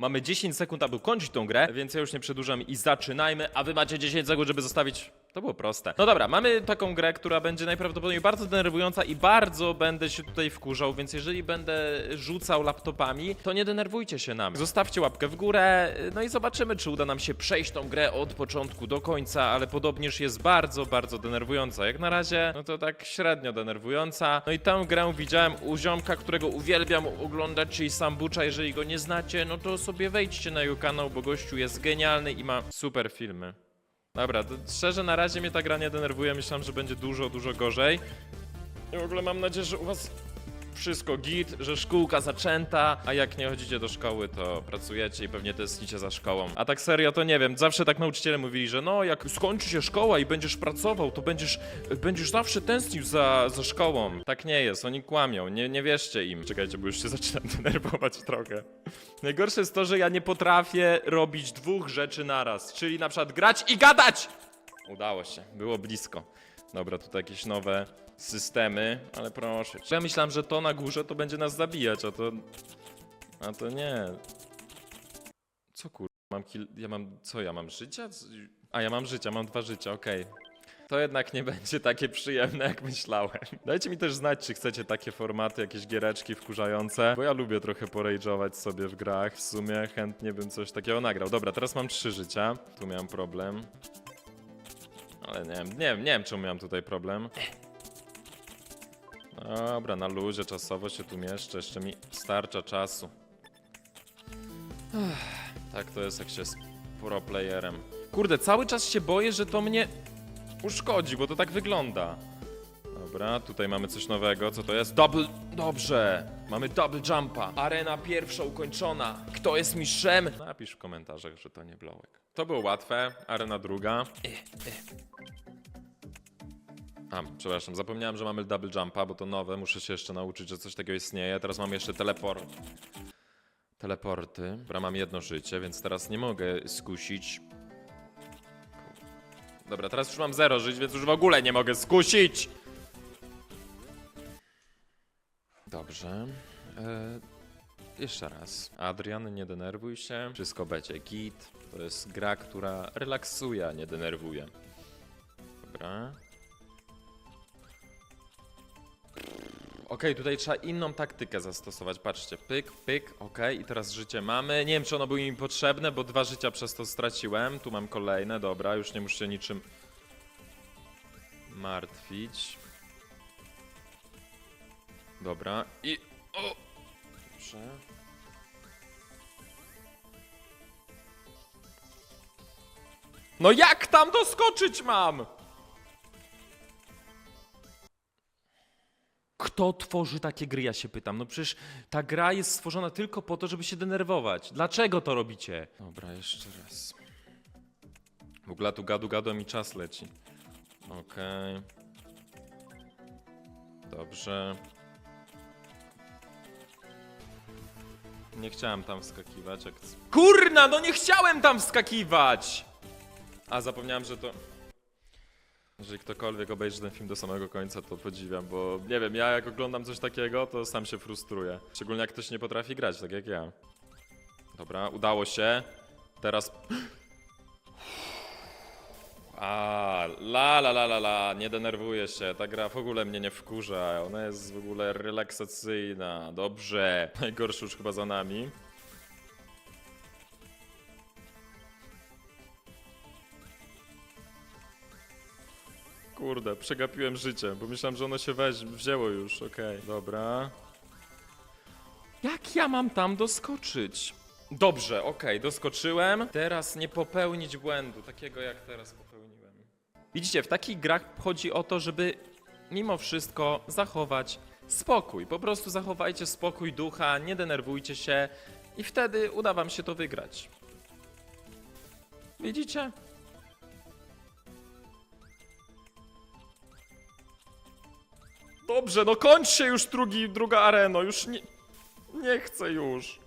Mamy 10 sekund, aby kończyć tą grę, więc ja już nie przedłużam i zaczynajmy, a wy macie 10 sekund, żeby zostawić... To było proste. No dobra, mamy taką grę, która będzie najprawdopodobniej bardzo denerwująca i bardzo będę się tutaj wkurzał, więc jeżeli będę rzucał laptopami, to nie denerwujcie się nami. Zostawcie łapkę w górę, no i zobaczymy, czy uda nam się przejść tą grę od początku do końca, ale podobnież jest bardzo, bardzo denerwująca. Jak na razie, no to tak średnio denerwująca. No i tę grę widziałem u ziomka, którego uwielbiam oglądać, czyli Sambucza. Jeżeli go nie znacie, no to sobie wejdźcie na jego kanał, bo gościu jest genialny i ma super filmy. Dobra, to szczerze na razie mnie ta gra nie denerwuje. Myślałem, że będzie dużo, dużo gorzej. I w ogóle mam nadzieję, że u was wszystko git, że szkółka zaczęta, a jak nie chodzicie do szkoły, to pracujecie i pewnie tęsknicie za szkołą. A tak serio, to nie wiem, zawsze tak nauczyciele mówili, że no, jak skończy się szkoła i będziesz pracował, to będziesz, będziesz zawsze tęsknił za, za szkołą. Tak nie jest, oni kłamią, nie, nie wierzcie im. Czekajcie, bo już się zaczynam denerwować trochę. Najgorsze jest to, że ja nie potrafię robić dwóch rzeczy naraz, czyli na przykład grać i gadać! Udało się, było blisko. Dobra, tutaj jakieś nowe systemy, ale proszę. Ja myślałem, że to na górze to będzie nas zabijać, a to... A to nie. Co kur... Mam kil... Ja mam... Co, ja mam życia? A, ja mam życia, mam dwa życia, okej. To jednak nie będzie takie przyjemne, jak myślałem. Dajcie mi też znać, czy chcecie takie formaty, jakieś giereczki wkurzające, bo ja lubię trochę porage'ować sobie w grach. W sumie chętnie bym coś takiego nagrał. Dobra, teraz mam trzy życia. Tu miałem problem. Ale nie wiem, nie nie wiem czemu miałem tutaj problem. Dobra, na luzie czasowo się tu mieszczę, jeszcze mi starcza czasu. Ech, tak to jest, jak się jest pro playerem. Kurde, cały czas się boję, że to mnie uszkodzi, bo to tak wygląda. Dobra, tutaj mamy coś nowego. Co to jest? Double. Dobrze! Mamy double jumpa. Arena pierwsza ukończona. Kto jest mistrzem? Napisz w komentarzach, że to nie Blowek. To było łatwe. Arena druga. A, przepraszam, zapomniałem, że mamy double jumpa, bo to nowe. Muszę się jeszcze nauczyć, że coś takiego istnieje. Teraz mam jeszcze teleport. Teleporty. Dobra, mam jedno życie, więc teraz nie mogę skusić. Dobra, teraz już mam zero żyć, więc już w ogóle nie mogę skusić. Dobrze. E, jeszcze raz. Adrian, nie denerwuj się. Wszystko będzie git. To jest gra, która relaksuje, a nie denerwuje. Dobra. Okej, tutaj trzeba inną taktykę zastosować. Patrzcie, pyk, pyk, okej, i teraz życie mamy. Nie wiem, czy ono było mi potrzebne, bo dwa życia przez to straciłem. Tu mam kolejne, dobra, już nie muszę niczym martwić. Dobra, i... O! Dobrze. No jak tam doskoczyć mam? Kto tworzy takie gry, ja się pytam. No przecież ta gra jest stworzona tylko po to, żeby się denerwować. Dlaczego to robicie? Dobra, jeszcze raz. W ogóle tu gadu gadu a mi czas leci. Okej. Dobrze. Nie chciałem tam wskakiwać. Jak... Kurna, no nie chciałem tam wskakiwać! A, zapomniałem, że to... Jeżeli ktokolwiek obejrzy ten film do samego końca, to podziwiam, bo nie wiem, ja jak oglądam coś takiego, to sam się frustruję. Szczególnie jak ktoś nie potrafi grać, tak jak ja. Dobra, udało się. Teraz... A, la la la la la, nie denerwuję się, ta gra w ogóle mnie nie wkurza, ona jest w ogóle relaksacyjna, dobrze. Najgorszy już chyba za nami. Kurde, przegapiłem życie, bo myślałem, że ono się weź, wzięło już, okej, dobra. Jak ja mam tam doskoczyć? Dobrze, okej, doskoczyłem. Teraz nie popełnić błędu, takiego jak teraz popełniłem. Widzicie, w takich grach chodzi o to, żeby mimo wszystko zachować spokój. Po prostu zachowajcie spokój ducha, nie denerwujcie się i wtedy uda wam się to wygrać. Widzicie? Dobrze, no kończ się już drugi, druga areno, już nie... Nie chcę już.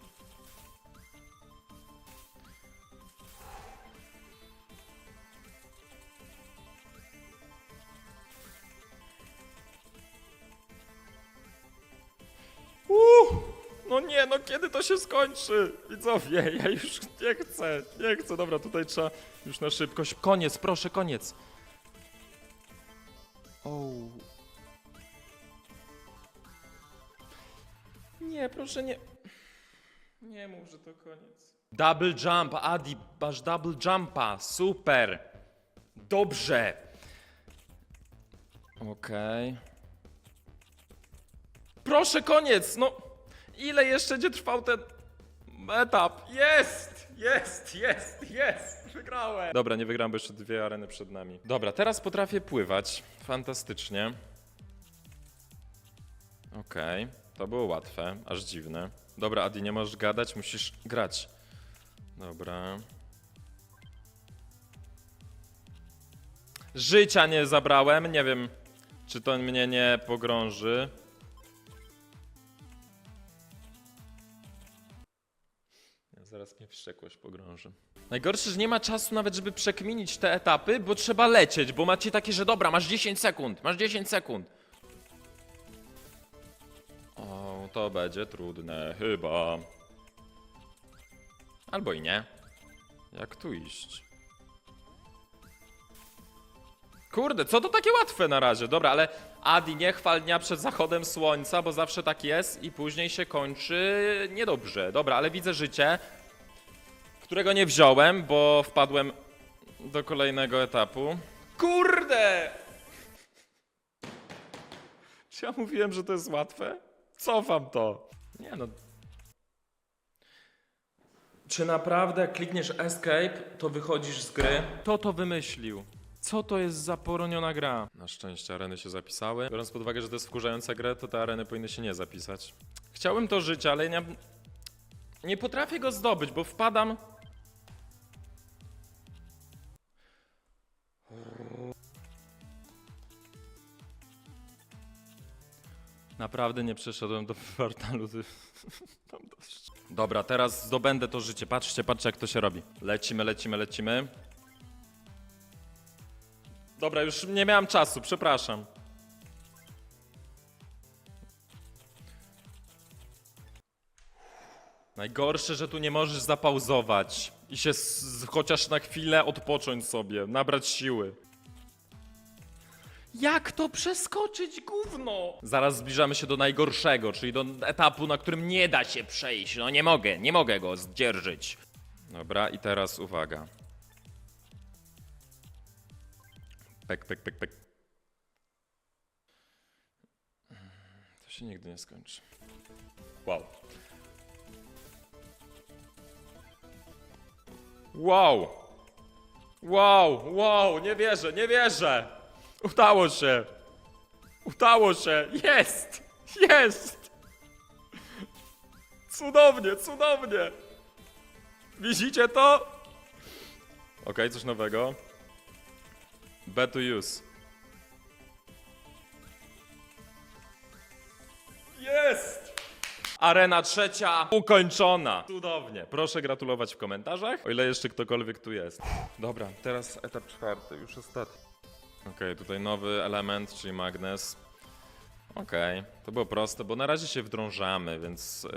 Uuu, No nie, no kiedy to się skończy? Widzowie, ja już nie chcę, nie chcę. Dobra, tutaj trzeba już na szybkość. Koniec, proszę, koniec. Nie, proszę nie. Nie mów, że to koniec. Double jump, Adi, masz double jumpa, super. Dobrze. Okej. Proszę, koniec, no. Ile jeszcze będzie trwał ten etap? Jest, jest, jest, jest. Wygrałem. Dobra, nie wygrałem, bo jeszcze dwie areny przed nami. Dobra, teraz potrafię pływać. Fantastycznie. Okej, to było łatwe, aż dziwne. Dobra, Adi, nie możesz gadać, musisz grać. Dobra. Życia nie zabrałem, nie wiem, czy to mnie nie pogrąży. Zaraz mnie wściekłość pogrąży. Najgorsze, że nie ma czasu nawet, żeby przekminić te etapy, bo trzeba lecieć, bo macie takie, że dobra, masz 10 sekund, masz 10 sekund. To będzie trudne, chyba. Albo i nie. Jak tu iść? Kurde, co to takie łatwe na razie? Dobra, ale Adi, nie chwal dnia przed zachodem słońca, bo zawsze tak jest i później się kończy niedobrze. Dobra, ale widzę życie, którego nie wziąłem, bo wpadłem do kolejnego etapu. Kurde! Czy ja mówiłem, że to jest łatwe? Cofam to. Nie no. Czy naprawdę jak klikniesz escape, to wychodzisz z gry? Kto to wymyślił? Co to jest za poroniona gra? Na szczęście areny się zapisały. Biorąc pod uwagę, że to jest wkurzająca gra, to te areny powinny się nie zapisać. Chciałem to żyć, ale nie, nie potrafię go zdobyć, bo wpadam... Naprawdę nie przeszedłem do dość. Dobra, teraz zdobędę to życie. Patrzcie, patrzcie jak to się robi. Lecimy, lecimy, lecimy. Dobra, już nie miałem czasu, przepraszam. Najgorsze, że tu nie możesz zapauzować i się chociaż na chwilę odpocząć sobie, nabrać siły. Jak to przeskoczyć, gówno? Zaraz zbliżamy się do najgorszego, czyli do etapu, na którym nie da się przejść. No nie mogę, nie mogę go zdzierżyć. Dobra, i teraz uwaga. Pek, pek, pek, pek. To się nigdy nie skończy. Wow. Wow! Wow, wow, nie wierzę, nie wierzę! Udało się! Udało się! Jest! Jest! Cudownie, cudownie! Widzicie to? Okej, coś nowego. B to use. Jest! Arena trzecia ukończona. Cudownie. Proszę gratulować w komentarzach, o ile jeszcze ktokolwiek tu jest. Dobra, teraz etap czwarty, już ostatni. Okej, tutaj nowy element, czyli magnes. Okej, to było proste, bo na razie się wdrążamy, więc y,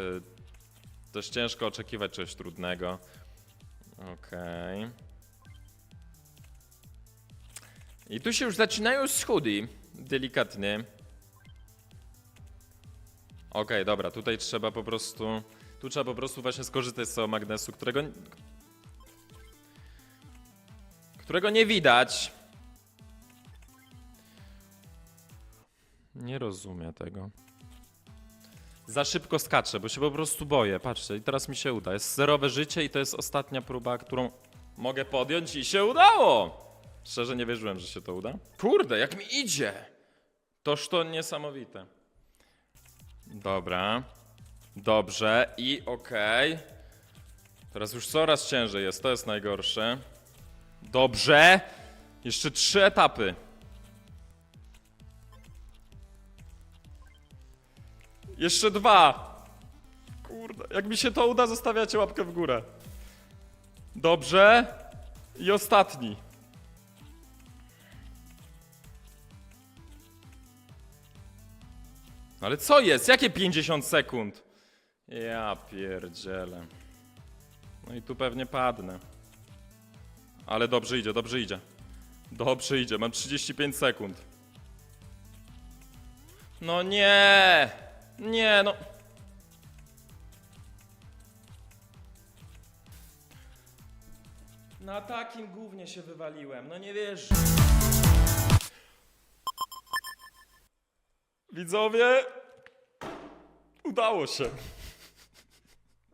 dość ciężko oczekiwać czegoś trudnego. Okej. I tu się już zaczynają schody, delikatnie. Okej, dobra, tutaj trzeba po prostu. Tu trzeba po prostu właśnie skorzystać z tego magnesu, którego. którego nie widać. Nie rozumiem tego. Za szybko skaczę, bo się po prostu boję. Patrzcie, i teraz mi się uda. Jest zerowe życie i to jest ostatnia próba, którą mogę podjąć i się udało! Szczerze nie wierzyłem, że się to uda. Kurde, jak mi idzie! Toż to niesamowite. Dobra. Dobrze i okej. Teraz już coraz ciężej jest, to jest najgorsze. Dobrze. Jeszcze trzy etapy. Jeszcze dwa. Kurde, jak mi się to uda, zostawiacie łapkę w górę. Dobrze. I ostatni. Ale co jest? Jakie 50 sekund? Ja pierdzielę. No i tu pewnie padnę. Ale dobrze idzie, dobrze idzie. Dobrze idzie, mam 35 sekund. No nie! Nie, no. Na takim głównie się wywaliłem, no nie wiesz. Widzowie, udało się.